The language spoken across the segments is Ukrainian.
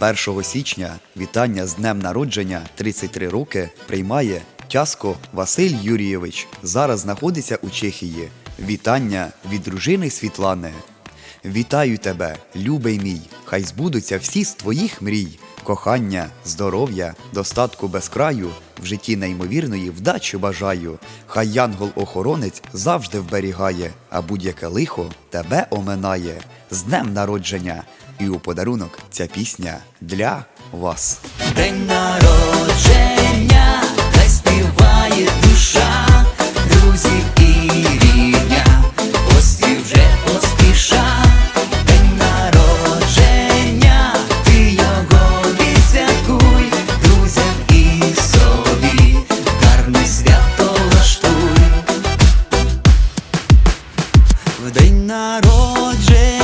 1 січня вітання з днем народження 33 роки приймає Тяско Василь Юрійович. Зараз знаходиться у Чехії. Вітання від дружини Світлани. Вітаю тебе, любий мій! Хай збудуться всі з твоїх мрій. Кохання, здоров'я, достатку без краю, в житті неймовірної вдачі бажаю. Хай янгол-охоронець завжди вберігає, а будь-яке лихо тебе оминає. З днем народження! І у подарунок ця пісня для вас. День народження, хай співає душа, друзі і рідня, гості вже поспіша. День народження, ти його відсвяткуй, друзям і собі, гарне свято влаштуй. В день народження,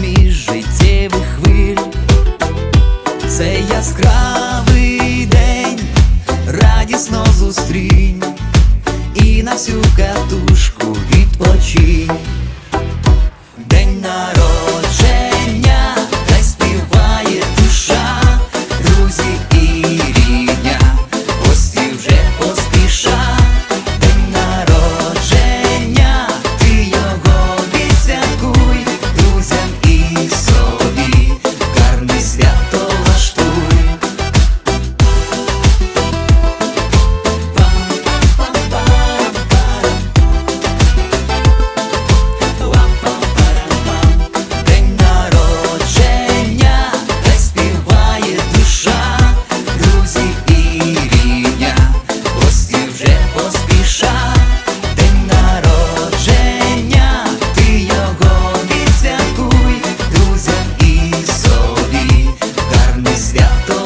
Між життєвих хвиль. Це яскравий день, радісно зустрінь і на всю. свято.